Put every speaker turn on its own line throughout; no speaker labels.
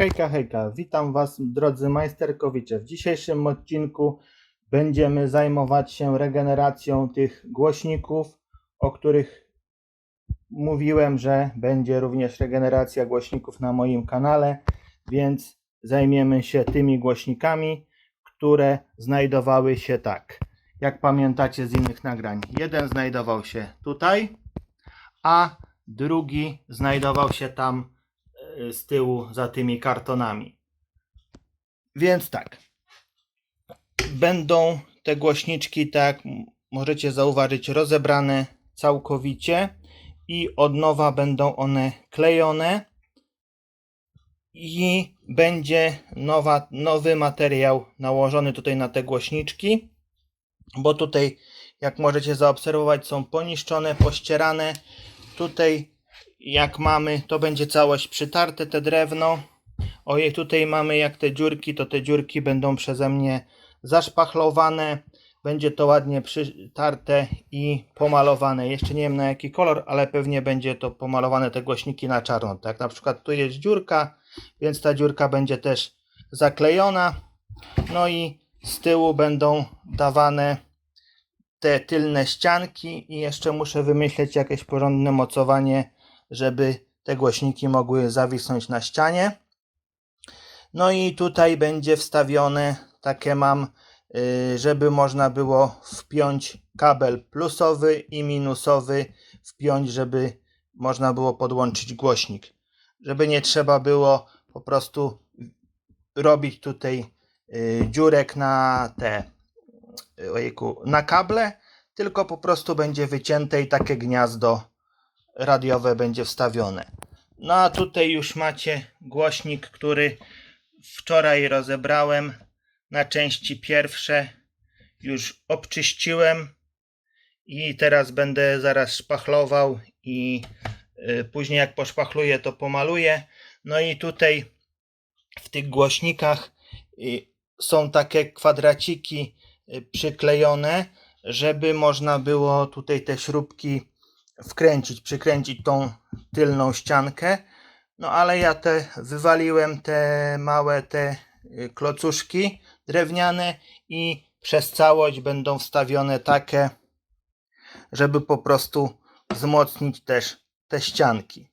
Hejka, hejka, witam Was drodzy majsterkowicze. W dzisiejszym odcinku będziemy zajmować się regeneracją tych głośników, o których mówiłem, że będzie również regeneracja głośników na moim kanale, więc zajmiemy się tymi głośnikami, które znajdowały się tak. Jak pamiętacie z innych nagrań, jeden znajdował się tutaj, a drugi znajdował się tam z tyłu za tymi kartonami. Więc tak. Będą te głośniczki, tak możecie zauważyć, rozebrane całkowicie i od nowa będą one klejone i będzie nowa, nowy materiał nałożony tutaj na te głośniczki, bo tutaj jak możecie zaobserwować są poniszczone, pościerane. Tutaj jak mamy, to będzie całość przytarte, te drewno. Ojej, tutaj mamy jak te dziurki, to te dziurki będą przeze mnie zaszpachlowane. Będzie to ładnie przytarte i pomalowane. Jeszcze nie wiem na jaki kolor, ale pewnie będzie to pomalowane te głośniki na czarno. Tak, na przykład tu jest dziurka, więc ta dziurka będzie też zaklejona. No i z tyłu będą dawane te tylne ścianki i jeszcze muszę wymyśleć jakieś porządne mocowanie, żeby te głośniki mogły zawisnąć na ścianie. No i tutaj będzie wstawione, takie mam, y, żeby można było wpiąć kabel plusowy i minusowy, wpiąć, żeby można było podłączyć głośnik. Żeby nie trzeba było po prostu robić tutaj y, dziurek na te ojejku, na kable, tylko po prostu będzie wycięte i takie gniazdo radiowe będzie wstawione. No a tutaj już macie głośnik, który wczoraj rozebrałem na części pierwsze. Już obczyściłem i teraz będę zaraz szpachlował i y, później jak poszpachluję to pomaluję. No i tutaj w tych głośnikach y, są takie kwadraciki y, przyklejone, żeby można było tutaj te śrubki wkręcić, przykręcić tą tylną ściankę. No ale ja te wywaliłem te małe te y, klocuszki drewniane i przez całość będą wstawione takie, żeby po prostu wzmocnić też te ścianki.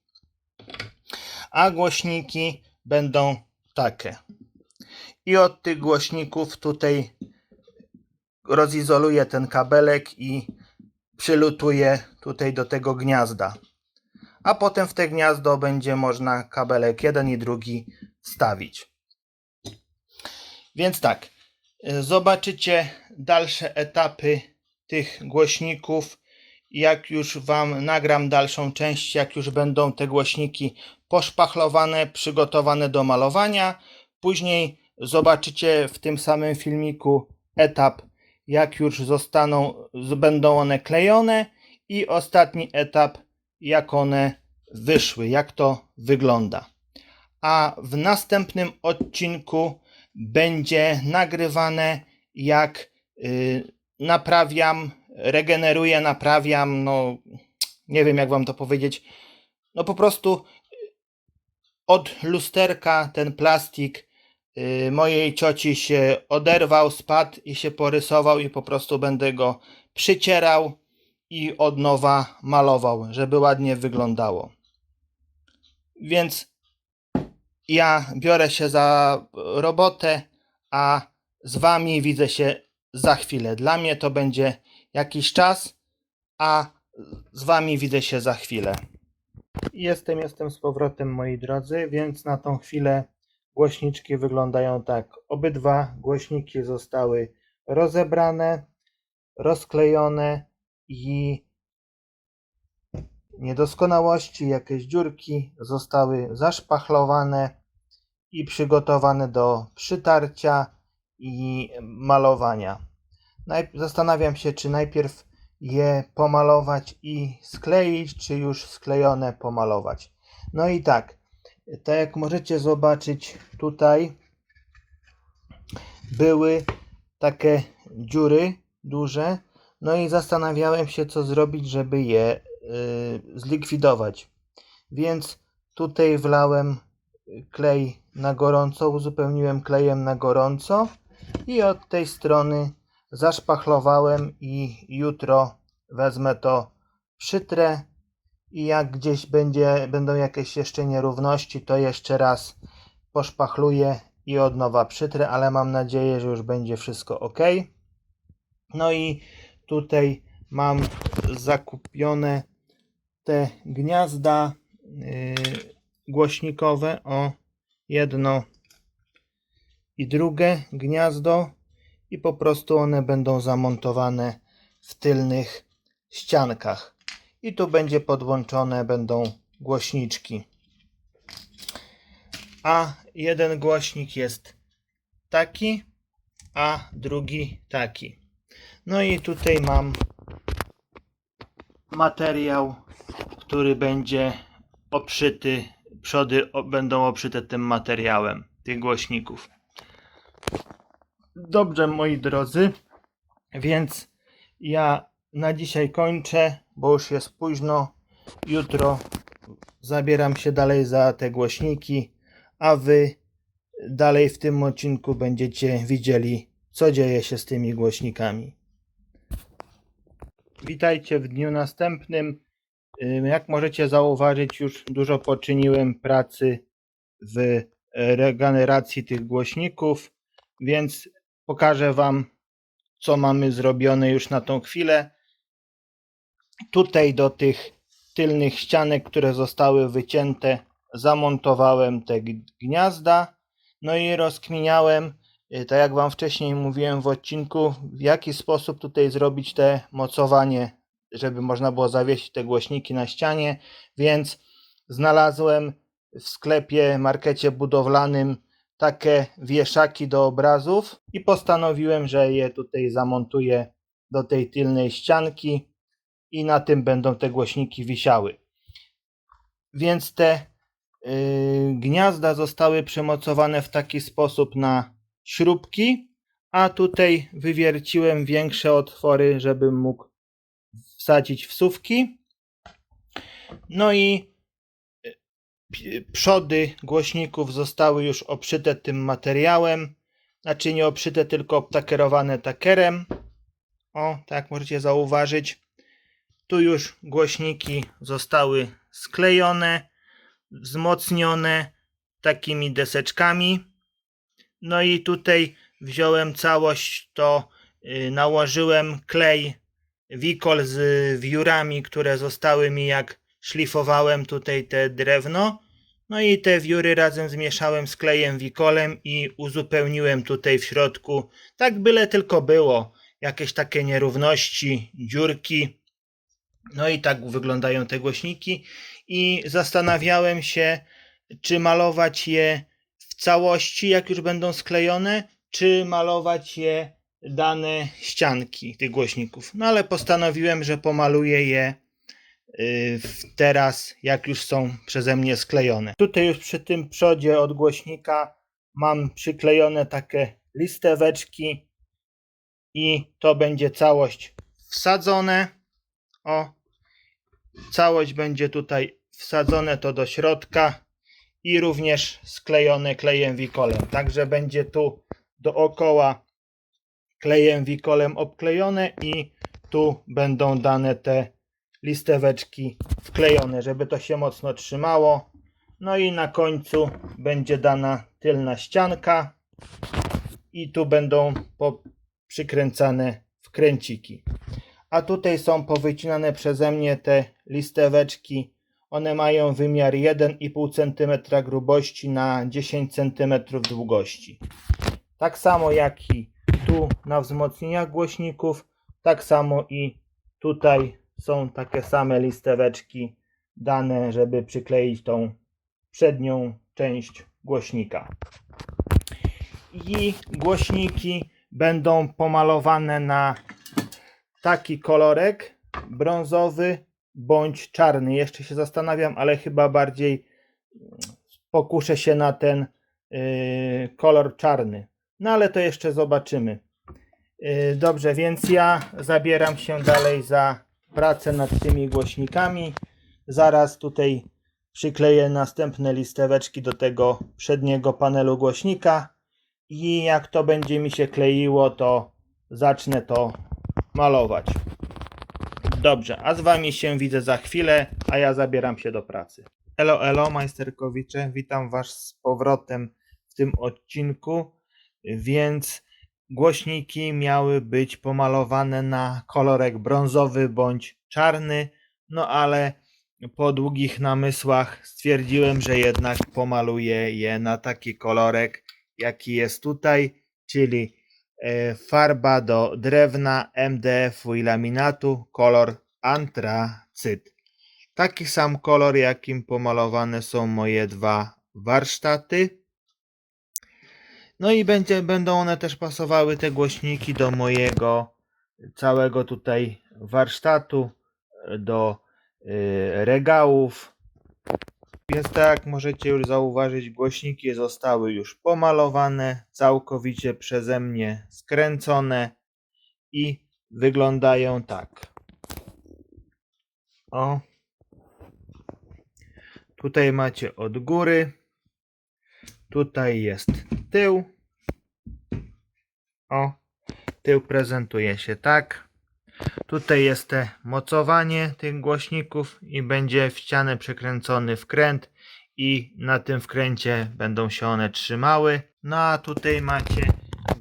A głośniki będą takie. I od tych głośników tutaj rozizoluję ten kabelek i przylutuję tutaj do tego gniazda. A potem w te gniazdo będzie można kabelek jeden i drugi wstawić. Więc tak, zobaczycie dalsze etapy tych głośników. Jak już Wam nagram dalszą część, jak już będą te głośniki poszpachlowane, przygotowane do malowania. Później zobaczycie w tym samym filmiku etap, jak już zostaną, będą one klejone i ostatni etap, jak one wyszły, jak to wygląda. A w następnym odcinku będzie nagrywane, jak y, naprawiam, regeneruję, naprawiam, no nie wiem jak wam to powiedzieć. No po prostu od lusterka ten plastik y, mojej cioci się oderwał, spadł i się porysował i po prostu będę go przycierał i od nowa malował, żeby ładnie wyglądało. Więc ja biorę się za robotę, a z wami widzę się za chwilę. Dla mnie to będzie jakiś czas, a z wami widzę się za chwilę. Jestem, jestem z powrotem, moi drodzy, więc na tą chwilę głośniczki wyglądają tak. Obydwa głośniki zostały rozebrane, rozklejone i niedoskonałości, jakieś dziurki zostały zaszpachlowane i przygotowane do przytarcia i malowania. Zastanawiam się, czy najpierw je pomalować i skleić, czy już sklejone pomalować. No i tak, tak jak możecie zobaczyć tutaj były takie dziury duże, no i zastanawiałem się co zrobić, żeby je y, zlikwidować. Więc tutaj wlałem klej na gorąco, uzupełniłem klejem na gorąco i od tej strony zaszpachlowałem i jutro wezmę to przytrę i jak gdzieś będzie, będą jakieś jeszcze nierówności, to jeszcze raz poszpachluję i od nowa przytrę, ale mam nadzieję, że już będzie wszystko ok. No i tutaj mam zakupione te gniazda yy, głośnikowe. O jedno i drugie gniazdo. I po prostu one będą zamontowane w tylnych ściankach i tu będzie podłączone będą głośniczki. A jeden głośnik jest taki a drugi taki. No i tutaj mam materiał który będzie obszyty przody będą obszyte tym materiałem tych głośników. Dobrze, moi drodzy, więc ja na dzisiaj kończę, bo już jest późno. Jutro zabieram się dalej za te głośniki, a wy dalej w tym odcinku będziecie widzieli, co dzieje się z tymi głośnikami. Witajcie w dniu następnym. Ym, Jak możecie zauważyć, już dużo poczyniłem pracy w regeneracji tych głośników, więc pokażę Wam, co mamy zrobione już na tą chwilę. Tutaj do tych tylnych ścianek, które zostały wycięte, zamontowałem te gniazda. No i rozkminiałem, y, tak jak Wam wcześniej mówiłem w odcinku, w jaki sposób tutaj zrobić te mocowanie, żeby można było zawiesić te głośniki na ścianie. Więc znalazłem w sklepie, markecie budowlanym takie wieszaki do obrazów i postanowiłem, że je tutaj zamontuję do tej tylnej ścianki i na tym będą te głośniki wisiały. Więc te yy, gniazda zostały przymocowane w taki sposób na śrubki, a tutaj wywierciłem większe otwory, żebym mógł wsadzić wsówki. No i pi- przody głośników zostały już obszyte tym materiałem. Znaczy nie obszyte, tylko obtakerowane takerem. O, tak możecie zauważyć. Tu już głośniki zostały sklejone, wzmocnione takimi deseczkami. No i tutaj wziąłem całość, to y, nałożyłem klej Wikol z wiórami, które zostały mi jak szlifowałem tutaj te drewno. No i te wióry razem zmieszałem z klejem wikolem i uzupełniłem tutaj w środku. Tak byle tylko było. Jakieś takie nierówności, dziurki. No i tak wyglądają te głośniki. I zastanawiałem się, czy malować je w całości, jak już będą sklejone, czy malować je dane ścianki tych głośników. No ale postanowiłem, że pomaluję je y, teraz, jak już są przeze mnie sklejone. Tutaj już przy tym przodzie od głośnika mam przyklejone takie listeweczki i to będzie całość wsadzone. O, całość będzie tutaj wsadzone to do środka i również sklejone klejem wikolem. Także będzie tu dookoła klejem wikolem obklejone i tu będą dane te listeweczki wklejone, żeby to się mocno trzymało. No i na końcu będzie dana tylna ścianka i tu będą przykręcane wkręciki. A tutaj są powycinane przeze mnie te listeweczki. One mają wymiar 1,5 cm grubości na 10 cm długości. Tak samo jak i tu na wzmocnieniach głośników, tak samo i tutaj są takie same listeweczki dane, żeby przykleić tą przednią część głośnika. I głośniki będą pomalowane na taki kolorek brązowy bądź czarny. Jeszcze się zastanawiam, ale chyba bardziej mm, pokuszę się na ten yy, kolor czarny. No ale to jeszcze zobaczymy. Yy, Dobrze, więc ja zabieram się dalej za pracę nad tymi głośnikami. Zaraz tutaj przykleję następne listeweczki do tego przedniego panelu głośnika i jak to będzie mi się kleiło, to zacznę to malować. Dobrze, a z wami się widzę za chwilę, a ja zabieram się do pracy. Elo, elo, majsterkowicze, witam was z powrotem w tym odcinku, więc głośniki miały być pomalowane na kolorek brązowy bądź czarny, no ale po długich namysłach stwierdziłem, że jednak pomaluję je na taki kolorek, jaki jest tutaj, czyli farba do drewna MDF-u i laminatu, kolor antracyt. Taki sam kolor, jakim pomalowane są moje dwa warsztaty. No i będzie, będą one też pasowały te głośniki do mojego całego tutaj warsztatu, e, do y, regałów. Więc tak jak możecie już zauważyć, głośniki zostały już pomalowane, całkowicie przeze mnie skręcone i wyglądają tak. O. Tutaj macie od góry. Tutaj jest tył. O. Tył prezentuje się tak. Tutaj jest te mocowanie tych głośników i będzie w ścianę przekręcony wkręt i na tym wkręcie będą się one trzymały. No a tutaj macie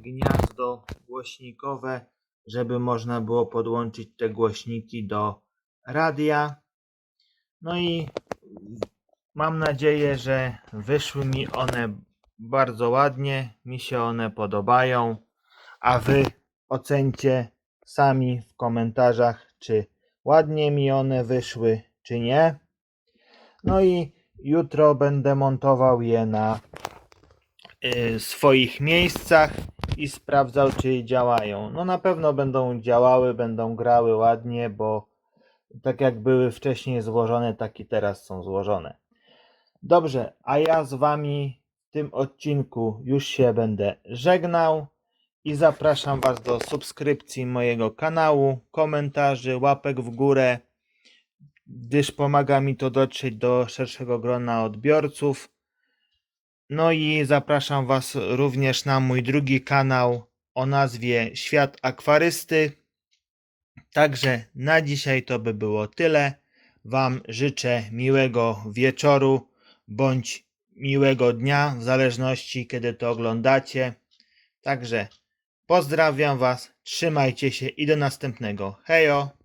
gniazdo głośnikowe, żeby można było podłączyć te głośniki do radia. No i mam nadzieję, że wyszły mi one bardzo ładnie, mi się one podobają, a wy ocencie sami w komentarzach, czy ładnie mi one wyszły, czy nie. No i jutro będę montował je na y, swoich miejscach i sprawdzał, czy działają. No na pewno będą działały, będą grały ładnie, bo tak jak były wcześniej złożone, tak i teraz są złożone. Dobrze, a ja z wami w tym odcinku już się będę żegnał i zapraszam Was do subskrypcji mojego kanału, komentarzy, łapek w górę, gdyż pomaga mi to dotrzeć do szerszego grona odbiorców. No i zapraszam Was również na mój drugi kanał o nazwie Świat Akwarysty. Także na dzisiaj to by było tyle. Wam życzę miłego wieczoru bądź miłego dnia, w zależności kiedy to oglądacie. Także pozdrawiam Was, trzymajcie się i do następnego. Hejo!